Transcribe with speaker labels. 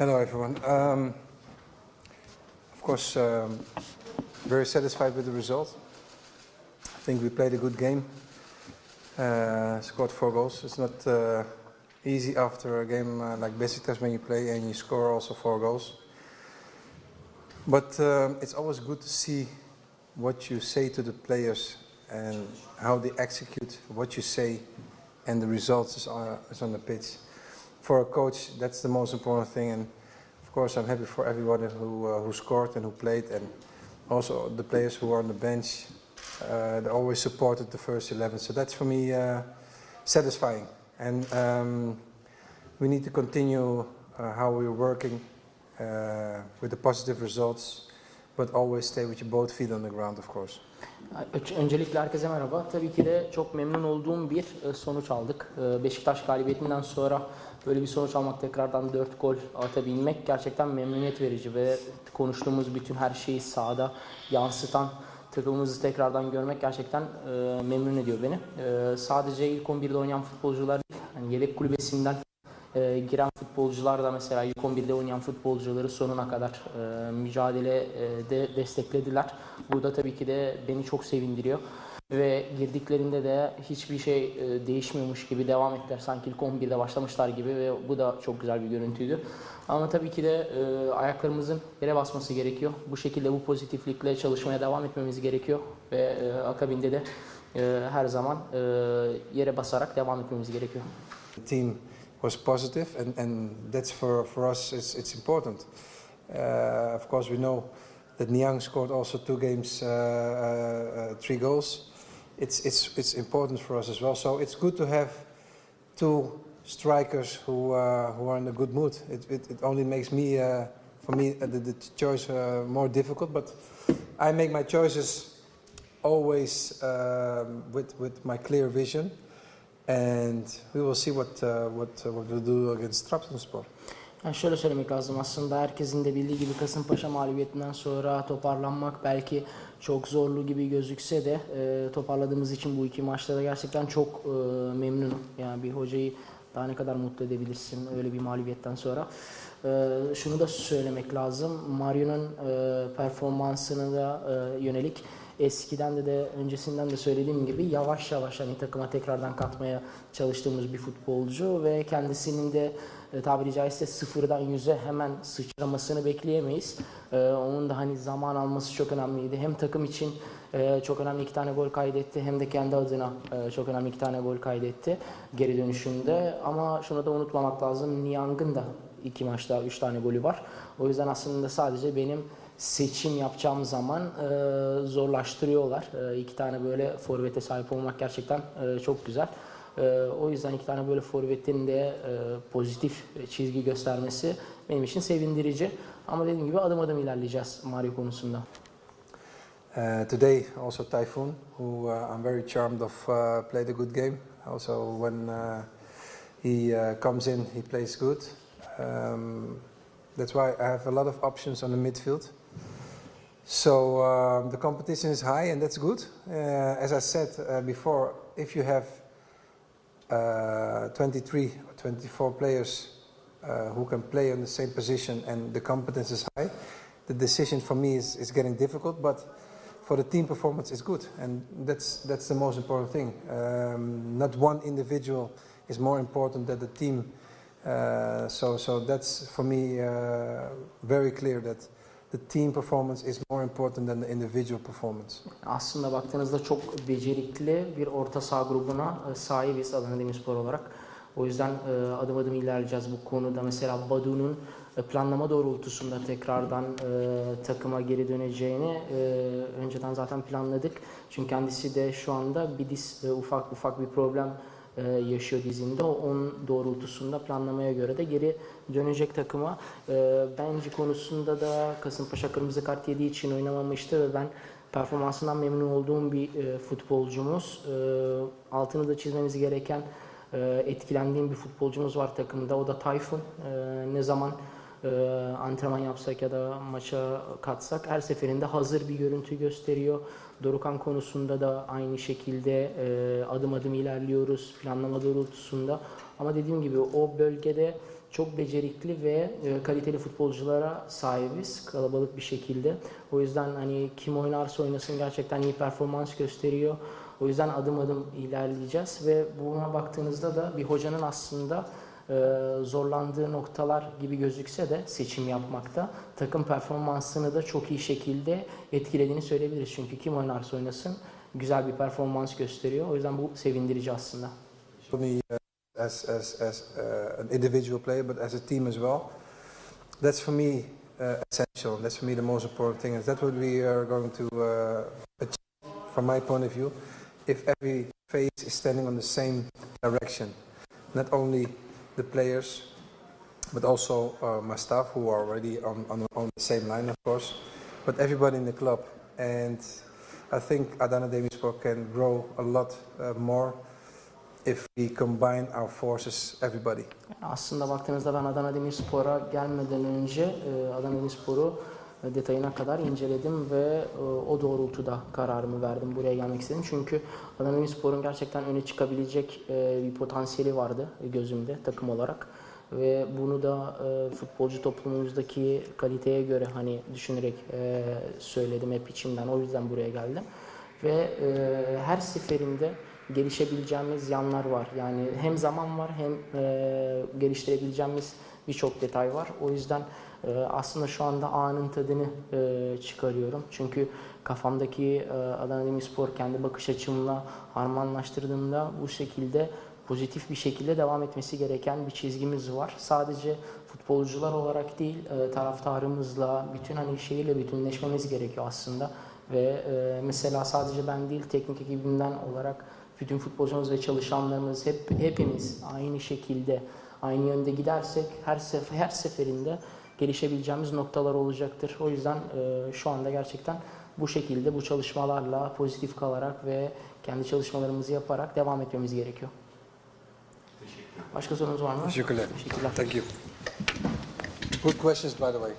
Speaker 1: Hello, everyone. Um, of course, um, very satisfied with the result. I think we played a good game. Uh, scored four goals. It's not uh, easy after a game uh, like Besiktas when you play and you score also four goals. But um, it's always good to see what you say to the players and how they execute what you say, and the results is on, is on the pitch. For a coach, that's the most important thing. And of course, I'm happy for everybody who uh, who scored and who played, and also the players who are on the bench. Uh, they always supported the first 11, so that's for me uh, satisfying. And um, we need to continue uh, how we're working uh, with the positive results, but always stay with your both feet on the ground, of course.
Speaker 2: Öncelikle herkese merhaba. Tabii ki de çok memnun olduğum bir e, sonuç aldık. E, Beşiktaş galibiyetinden sonra böyle bir sonuç almak, tekrardan 4 gol atabilmek gerçekten memnuniyet verici ve konuştuğumuz bütün her şeyi sahada yansıtan takımımızı tekrardan görmek gerçekten e, memnun ediyor beni. Sadece ilk 11'de oynayan futbolcular hani yedek kulübesinden e, giren futbolcular da mesela ilk 11'de oynayan futbolcuları sonuna kadar e, mücadelede desteklediler. Bu da tabii ki de beni çok sevindiriyor. Ve girdiklerinde de hiçbir şey e, değişmiyormuş gibi devam ettiler. Sanki ilk 11'de başlamışlar gibi ve bu da çok güzel bir görüntüydü. Ama tabii ki de e, ayaklarımızın yere basması gerekiyor. Bu şekilde bu pozitiflikle çalışmaya devam etmemiz gerekiyor. Ve e, akabinde de e, her zaman e, yere basarak devam etmemiz gerekiyor.
Speaker 1: Team was positive, and, and that's for, for us it's, it's important. Uh, of course, we know that Niang scored also two games, uh, uh, uh, three goals. It's, it's, it's important for us as well. So it's good to have two strikers who, uh, who are in a good mood. It, it, it only makes me, uh, for me, the, the choice more difficult. But I make my choices always um, with, with my clear vision. And we will see what, uh, what, uh, what we'll do against Trabzonspor.
Speaker 2: Yani şöyle söylemek lazım aslında herkesin de bildiği gibi Kasımpaşa mağlubiyetinden sonra toparlanmak belki çok zorlu gibi gözükse de e, toparladığımız için bu iki maçta da gerçekten çok e, memnunum. Yani bir hocayı daha ne kadar mutlu edebilirsin öyle bir mağlubiyetten sonra. E, şunu da söylemek lazım. Mario'nun e, performansını da e, yönelik eskiden de de öncesinden de söylediğim gibi yavaş yavaş hani takıma tekrardan katmaya çalıştığımız bir futbolcu ve kendisinin de e, tabiri caizse sıfırdan yüze hemen sıçramasını bekleyemeyiz. E, onun da hani zaman alması çok önemliydi. Hem takım için e, çok önemli iki tane gol kaydetti hem de kendi adına çok önemli iki tane gol kaydetti geri dönüşünde. Ama şunu da unutmamak lazım. Niang'ın da iki maçta üç tane golü var. O yüzden aslında sadece benim seçim yapacağım zaman e, zorlaştırıyorlar. E, iki tane böyle forvete sahip olmak gerçekten e, çok güzel. E, o yüzden iki tane böyle forvetin de e, pozitif çizgi göstermesi benim için sevindirici. Ama dediğim gibi adım adım ilerleyeceğiz Mario konusunda.
Speaker 1: Uh, today, also Typhoon, who uh, I'm very charmed of, uh, played a good game. Also, when uh, he uh, comes in, he plays good. Um, that's why I have a lot of options on the midfield. So um, the competition is high, and that's good. Uh, as I said uh, before, if you have uh, 23 or 24 players uh, who can play on the same position and the competence is high, the decision for me is, is getting difficult. But for the team performance, it's good, and that's that's the most important thing. Um, not one individual is more important than the team. Uh, so so that's for me uh, very clear that the team performance is more important than the individual performance.
Speaker 2: Aslında baktığınızda çok becerikli bir orta saha grubuna e, sahibiz Adana Demirspor olarak. O yüzden e, adım adım ilerleyeceğiz bu konuda. Mesela Badu'nun e, planlama doğrultusunda tekrardan takıma geri döneceğini önceden zaten planladık. Çünkü kendisi de şu anda bir diz ufak ufak bir problem e, yaşıyor dizinde. Onun doğrultusunda planlamaya göre de geri dönecek takıma. E, Benji konusunda da Kasımpaşa kırmızı kart yediği için oynamamıştı ve ben performansından memnun olduğum bir e, futbolcumuz. E, altını da çizmemiz gereken etkilendiğim bir futbolcumuz var takımda. O da Tayfun. Ne zaman e, antrenman yapsak ya da maça katsak her seferinde hazır bir görüntü gösteriyor. Dorukan konusunda da aynı şekilde e, adım adım ilerliyoruz planlama doğrultusunda. Ama dediğim gibi o bölgede çok becerikli ve e, kaliteli futbolculara sahibiz kalabalık bir şekilde. O yüzden hani kim oynarsa oynasın gerçekten iyi performans gösteriyor. O yüzden adım adım ilerleyeceğiz ve buna baktığınızda da bir hocanın aslında zorlandığı noktalar gibi gözükse de seçim yapmakta takım performansını da çok iyi şekilde etkilediğini söyleyebiliriz. Çünkü kim oynarsa oynasın güzel bir performans gösteriyor. O yüzden bu sevindirici aslında.
Speaker 1: For me, uh, as as as uh, an individual player, but as a team as well. That's for me uh, essential. That's for me the most important thing. Is that what we are going to uh, achieve from my point of view? If every face is standing on the same direction, not only the players, but also uh, my staff who are already on, on on the same line, of course, but everybody in the club. And I think Adana Demirspor can grow a lot uh, more if we combine our forces, everybody.
Speaker 2: Aslında baktığınızda ben Adana Demirspor'a gelmeden önce Adana Demirspor'u detayına kadar inceledim ve e, o doğrultuda kararımı verdim. Buraya gelmek istedim. Çünkü Adana Demirspor'un gerçekten öne çıkabilecek e, bir potansiyeli vardı gözümde takım olarak. Ve bunu da e, futbolcu toplumumuzdaki kaliteye göre hani düşünerek e, söyledim hep içimden. O yüzden buraya geldim. Ve e, her seferinde gelişebileceğimiz yanlar var. Yani hem zaman var hem e, geliştirebileceğimiz birçok detay var. O yüzden e, aslında şu anda anın tadını e, çıkarıyorum. Çünkü kafamdaki e, Adana Demirspor kendi bakış açımla harmanlaştırdığımda bu şekilde pozitif bir şekilde devam etmesi gereken bir çizgimiz var. Sadece futbolcular olarak değil, e, taraftarımızla, bütün hani şehirle bütünleşmemiz gerekiyor aslında. Ve e, mesela sadece ben değil, teknik ekibimden olarak bütün futbolcularımız ve çalışanlarımız hep hepimiz aynı şekilde aynı yönde gidersek her sefer her seferinde gelişebileceğimiz noktalar olacaktır. O yüzden e, şu anda gerçekten bu şekilde bu çalışmalarla pozitif kalarak ve kendi çalışmalarımızı yaparak devam etmemiz gerekiyor. Başka sorunuz var mı?
Speaker 1: Teşekkürler.
Speaker 2: Teşekkürler.
Speaker 1: Thank you. Good questions, by the way.